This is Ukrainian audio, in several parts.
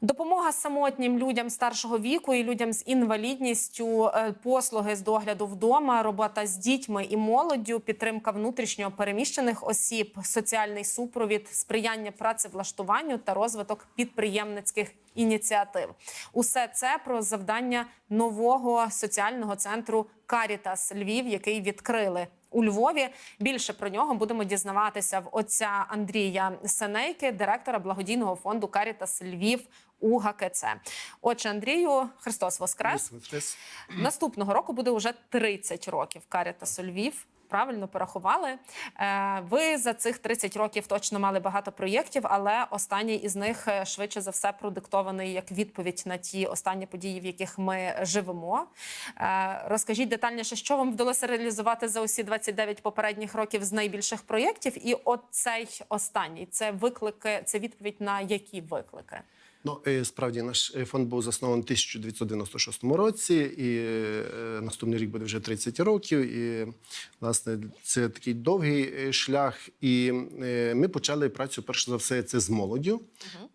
Допомога самотнім людям старшого віку і людям з інвалідністю, е, послуги з догляду вдома, робота з дітьми і молоддю, підтримка внутрішньо переміщених осіб, соціальний супровід, сприяння працевлаштуванню та розвиток підприємницьких ініціатив. Усе це про завдання нового соціального центру Карітас Львів, який відкрили. У Львові більше про нього будемо дізнаватися в отця Андрія Сенейки, директора благодійного фонду Карітас Львів у ГКЦ. Отже, Андрію, Христос Воскрес. Наступного року буде вже 30 років Карітасу Львів. Правильно порахували. Е, Ви за цих 30 років точно мали багато проєктів, але останній із них е, швидше за все продиктований як відповідь на ті останні події, в яких ми живемо. Е, Розкажіть детальніше, що вам вдалося реалізувати за усі 29 попередніх років з найбільших проєктів, і от цей останній це виклики, це відповідь на які виклики. Ну, справді, наш е, фонд був заснований у 1996 році, і е, наступний рік буде вже 30 років. І, власне, це такий довгий е, шлях. І ми почали працю, перш за все, це з молоддю,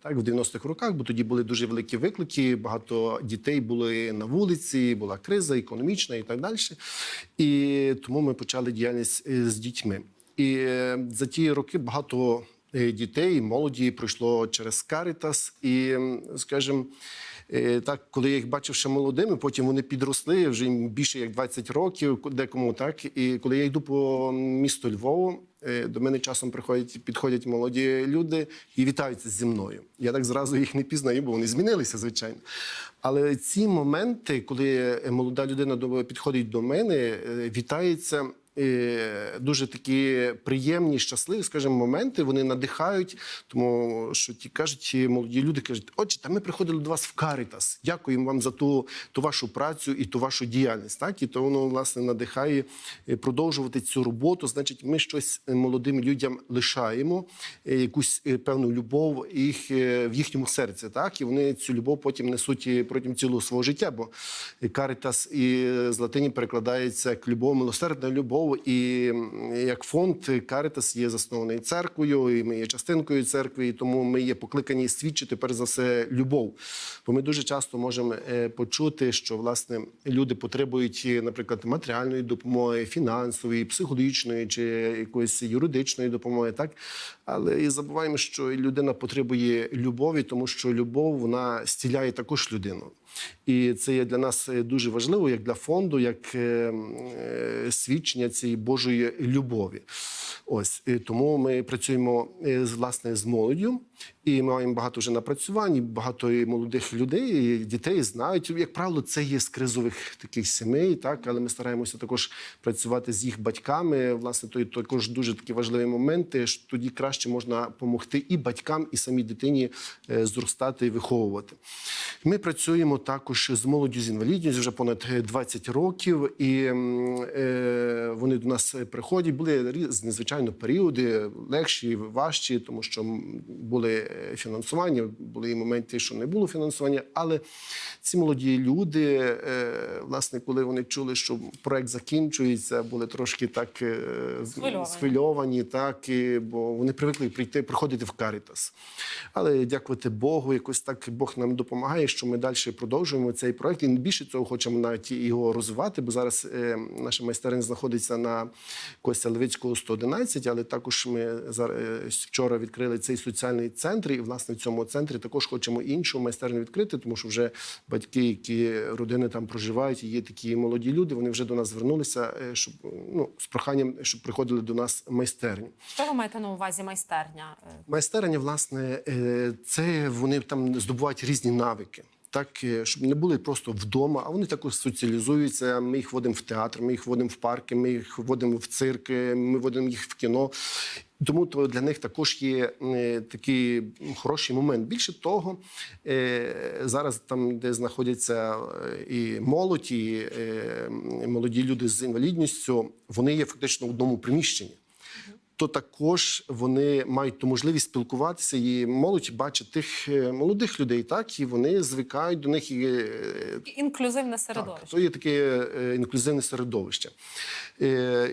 так, в 90-х роках, бо тоді були дуже великі виклики. Багато дітей були на вулиці, була криза економічна і так далі. І тому ми почали діяльність з дітьми. І за ті роки багато дітей, молоді пройшло через Карітас. І, скажімо, е, так, коли я їх бачив ще молодими, потім вони підросли вже їм більше як 20 років, декому так. І коли я йду по місту Львову, е, до мене часом приходять, підходять молоді люди і вітаються зі мною. Я так зразу їх не пізнаю, бо вони змінилися, звичайно. Але ці моменти, коли молода людина підходить до мене, е, вітається. Е, Дуже такі приємні, щасливі, скажімо, моменти. Вони надихають, тому що ті кажуть, молоді люди кажуть, отче, та ми приходили до вас в Карітас. Дякуємо вам за ту, ту вашу працю і ту вашу діяльність. Так і то воно власне надихає е, продовжувати цю роботу. Значить, ми щось е, молодим людям лишаємо, якусь певну любов їх в їхньому серці. Так і вони цю любов потім несуть протягом цілого свого життя. Бо Карітас і з латині перекладається як любов, милосердна любов. І як фонд Карітас є заснований церквою, і ми є частинкою церкви, і тому ми є покликані свідчити перш за все любов. Бо ми дуже часто можемо е, почути, що власне люди потребують, е, наприклад, матеріальної допомоги, фінансової, психологічної чи якоїсь юридичної допомоги, так але і забуваємо, що людина потребує любові, тому що любов вона стіляє також людину. І це є для нас е, дуже важливо, як для фонду, як е, е, свідчення цієї Божої любові. Ось тому ми працюємо власне з молоддю, і маємо багато вже напрацювань. і Багато молодих людей, і дітей знають. Як правило, це є з кризових таких сімей, так але ми стараємося також працювати з їх батьками. Власне, то також дуже такі важливі моменти. що Тоді краще можна допомогти і батькам, і самій дитині зростати і виховувати. Ми працюємо також з молоддю з інвалідністю вже понад е, 20 років, і е, вони до нас приходять. Були різні, звичайно, періоди легші, важчі, тому що були е, фінансування, були і моменти, що не було фінансування. Але ці молоді люди, е, власне, коли вони чули, що проект закінчується, були трошки так е, Схвильовані. схвильовані, так і- бо вони привикли прийти, приходити в Карітас. Але дякувати Богу, якось так Бог нам допомагає, що ми далі продовжуємо цей проект. І більше цього хочемо навіть його розвивати, бо зараз е, наша майстерня знаходиться на Костя Левицького 111, але також ми зараз е, вчора відкрили цей соціальний центр. І власне в цьому центрі також хочемо іншу майстерню відкрити, тому що вже батьки, які родини там проживають, і є такі молоді люди. Вони вже до нас звернулися, е, щоб ну з проханням, щоб приходили до нас майстерні. Що ви маєте на увазі майстерня? Майстерня, власне, е, це вони там здобувають різні навики. Так, е, щоб не були просто вдома, а вони також соціалізуються. Ми їх водимо в театр, ми їх водимо в парки, ми їх водимо в цирки, ми водимо їх в кіно. Тому то для них також є е, такий хороший момент. Більше того, е, зараз там, де знаходяться і молодь, і молоді люди з інвалідністю, вони є фактично в одному приміщенні. То також вони мають ту можливість спілкуватися і молодь бачить тих е, молодих людей, так і вони звикають до них і е, Інклюзивне так, середовище. то є таке е, інклюзивне середовище.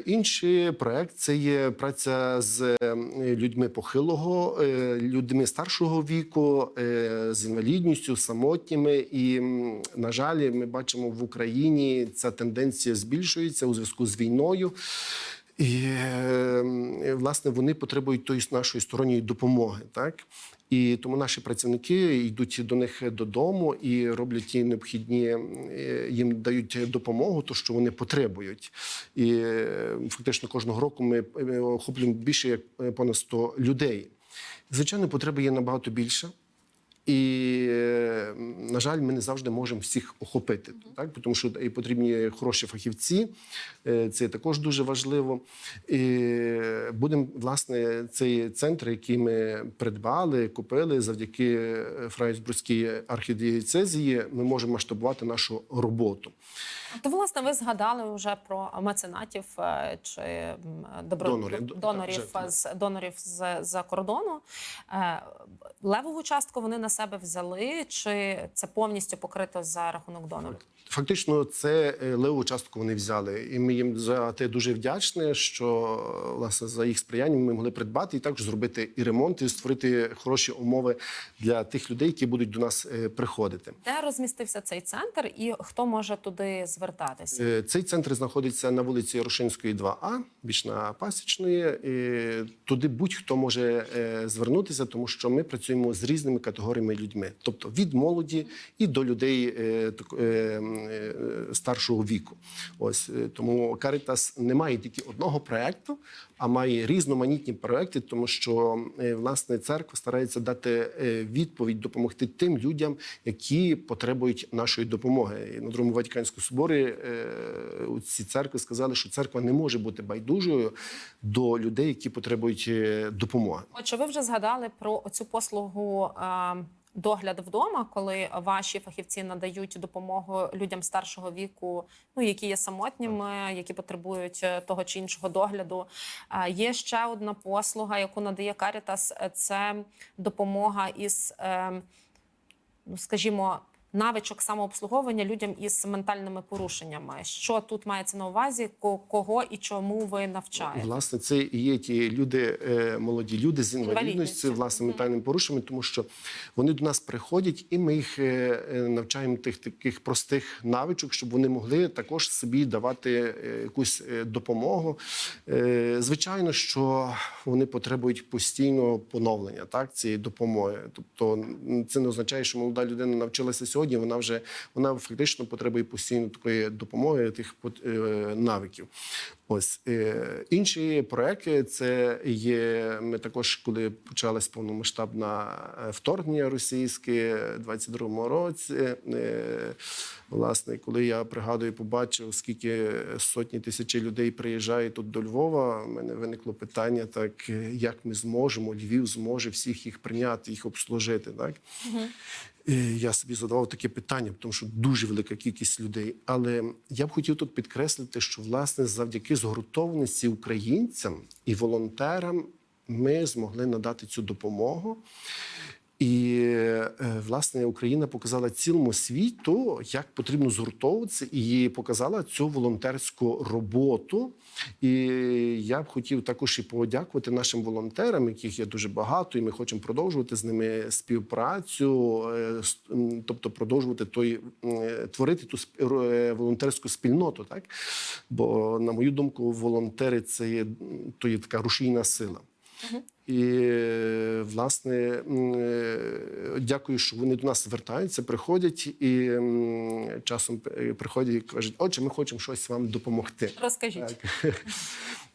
Інший проект це є праця з людьми похилого, людьми старшого віку, з інвалідністю, самотніми. І, на жаль, ми бачимо в Україні ця тенденція збільшується у зв'язку з війною. І е, власне вони потребують тої нашої сторонньої допомоги, так і тому наші працівники йдуть до них додому і роблять ті необхідні е, їм дають допомогу, то що вони потребують. І е, фактично кожного року ми е, охоплюємо більше як е, понад 100 людей. Звичайно, потреби є набагато більше. І, е, на жаль, ми не завжди можемо всіх охопити, так? тому що і потрібні хороші фахівці, е, це також дуже важливо. І будемо, власне, цей центр, який ми придбали, купили завдяки Фрайсбурзькій архідієцезії, ми можемо масштабувати нашу роботу. То, власне, ви згадали вже про меценатів е, чи добро... Донорів. донорів, Так, з донорів з за кордону. Е, Левову частку вони на себе взяли, чи це повністю покрито за рахунок донорів? Фактично, це е, леву частку вони взяли, і ми їм за те дуже вдячні, що власне за їх сприянням ми могли придбати і також зробити і ремонт, і створити хороші умови для тих людей, які будуть до нас приходити. Де розмістився цей центр, і хто може туди звертатися? Е, Цей центр знаходиться на вулиці Ярошинської, 2А, більш Пасічної. І туди будь-хто може е, звернутися, тому що ми працюємо з різними категоріями людьми, тобто від молоді і до людей е, старшого віку. Ось тому Caritas не має тільки одного проекту, а має різноманітні проекти, тому що власне церква старається дати відповідь, допомогти тим людям, які потребують нашої допомоги. На другому Ватиканському соборі е, у ці церкви сказали, що церква не може бути байдужою до людей, які потребують е, допомоги. Отже, ви вже згадали про цю послугу. е, Догляд вдома, коли ваші фахівці надають допомогу людям старшого віку, ну які є самотніми, які потребують е, того чи іншого догляду. Е, Є ще одна послуга, яку надає е, це допомога із, е, ну скажімо, навичок самообслуговування людям із ментальними порушеннями. Що тут мається на увазі? Кого і чому ви навчаєте? Власне, це і є ті люди, е, молоді люди з інвалідністю, власне, ментальними порушеннями, тому що вони до нас приходять, і ми їх е, е, навчаємо тих таких простих навичок, щоб вони могли також собі давати якусь допомогу. Звичайно, що вони потребують постійного поновлення так цієї допомоги. Тобто, це не означає, що молода людина навчилася сьогодні. Вона вже вона фактично потребує постійно такої допомоги, тих е, навиків. Ось е, інші проекти це є. Ми також, коли почалось повномасштабне е, вторгнення російське в 22-му році. Власне, коли я пригадую, побачив, скільки сотні тисячі людей приїжджає тут до Львова. У мене виникло питання: так як ми зможемо, Львів зможе всіх їх прийняти, їх обслужити. Так і я собі задавав таке питання, тому що дуже велика кількість людей. Але я б хотів тут підкреслити, що власне завдяки згуртованості українцям і волонтерам ми змогли надати цю допомогу. І е, власне Україна показала цілому світу, як потрібно згуртовуватися, і показала цю волонтерську роботу. І я б хотів також і подякувати нашим волонтерам, яких є дуже багато, і ми хочемо продовжувати з ними співпрацю, е, тобто продовжувати той творити ту е, волонтерську спільноту. Так бо, на мою думку, волонтери це є то є така рушійна сила. І власне е, дякую, що вони до нас звертаються, приходять і часом е, приходять і кажуть, отже, ми хочемо щось вам допомогти. Розкажіть. Так.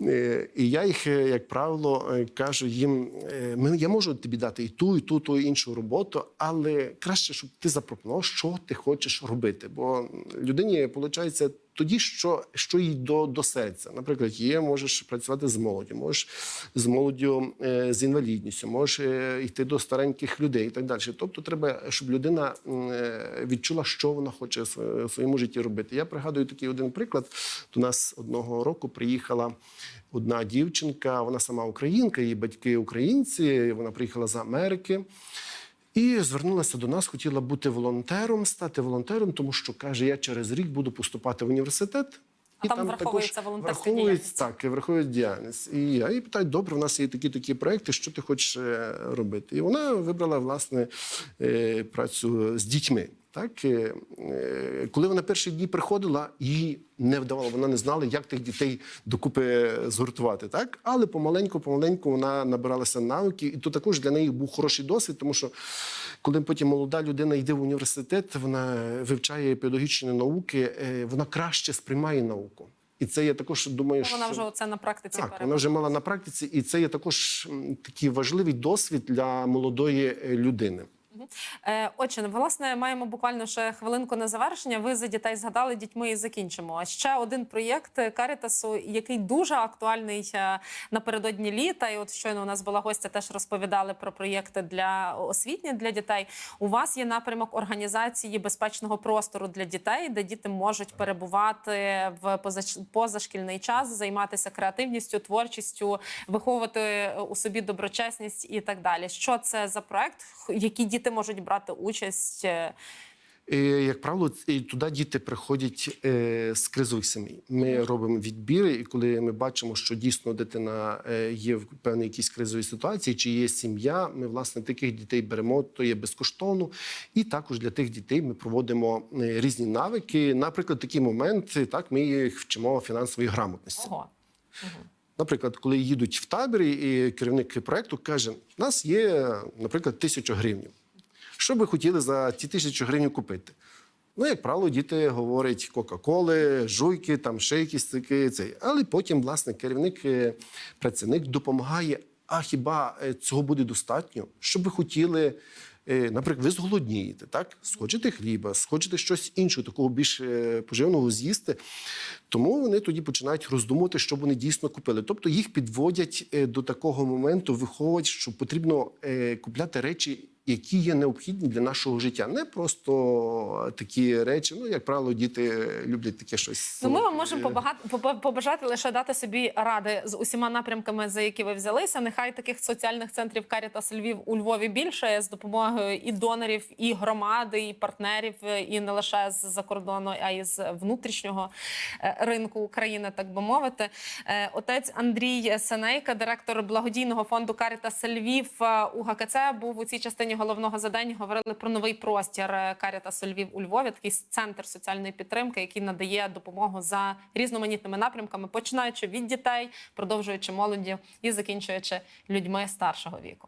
Е, І я їх, як правило, кажу їм: е, «Ми- я можу тобі дати і ту, і ту, ту і іншу роботу, але краще, щоб ти запропонував, що ти хочеш робити. Бо людині, виходить, тоді, що, що їй до, до серця. Наприклад, є, можеш працювати з молоддю, можеш з молоддю е, з інвалідністю, можеш е, йти до стареньких людей і так далі. Тобто, треба, щоб людина е, відчула, що вона хоче в своєму житті робити. Я пригадую такий один приклад. До нас одного року приїхала одна дівчинка, вона сама українка, її батьки українці. Вона приїхала з Америки. І звернулася до нас, хотіла бути волонтером, стати волонтером, тому що каже, я через рік буду поступати в університет. А там враховується волонтерська діяльність. Так, і враховують діяльність. І я її питаю, добре, в нас є такі такі проекти, що ти хочеш е, робити? І вона вибрала власне е, працю з дітьми. Так, е, коли вона перші дні приходила, їй не вдавало, вона не знала, як тих дітей докупи згуртувати. Так, але помаленьку, помаленьку вона набиралася навики, і то також для неї був хороший досвід, тому що коли потім молода людина йде в університет, вона вивчає педагогічні науки, е, вона краще сприймає науку. І це я також думаю, що Вона вже оце на практиці так, вона вже мала на практиці, і це є також такий важливий досвід для молодої е, людини. Е, Отже, власне, маємо буквально ще хвилинку на завершення. Ви за дітей згадали дітьми і закінчимо. А ще один проєкт Карітасу, який дуже актуальний е, напередодні літа. І от щойно у нас була гостя, теж розповідали про проєкти для освітні для дітей. У вас є напрямок організації безпечного простору для дітей, де діти можуть перебувати в позашкільний час, займатися креативністю, творчістю, виховувати у собі доброчесність і так далі. Що це за проект? Які діти можуть брати участь? Е, як правило, і туди діти приходять е, з кризових сімей. Ми робимо відбіри, і коли ми бачимо, що дійсно дитина е, є в певній якійсь кризовій ситуації, чи є сім'я, ми власне таких дітей беремо, то є безкоштовно. І також для тих дітей ми проводимо різні навики. Наприклад, такі моменти, так ми їх вчимо фінансової грамотності. Ого. Наприклад, коли їдуть в таборі, і керівник проекту каже: у нас є, наприклад, тисяча гривень. Що би хотіли за ці тисячу гривень купити? Ну, як правило, діти говорять Кока-Коли, жуйки, там ще якісь такі цей. Але потім, власне, керівник, е, працівник допомагає. А хіба е, цього буде достатньо? Що би хотіли, е, наприклад, ви зголоднієте, так? Схочете хліба, схочете щось іншого, такого більш поживного з'їсти. Тому вони тоді починають роздумувати, що вони дійсно купили. Тобто їх підводять до такого моменту, виховують, що потрібно купляти речі, які є необхідні для нашого життя. Не просто такі речі. Ну, як правило, діти люблять таке щось. Ну, ми вам можемо е, побагати, побажати лише дати собі ради з усіма напрямками, за які ви взялися. Нехай таких соціальних центрів Карітас Львів у Львові більше з допомогою і донорів, і громади, і партнерів, і не лише з-за кордону, а й з внутрішнього е, ринку України, так би мовити. Е, Отець Андрій Сенейка, директор благодійного фонду Карітас Львів у ГКЦ, був у цій частині головного задання. Говорили про новий простір е, Карітас Львів у Львові, такий центр соціальної підтримки, який надає допомогу за різноманітними напрямками, починаючи від дітей, продовжуючи молоді і закінчуючи людьми старшого віку.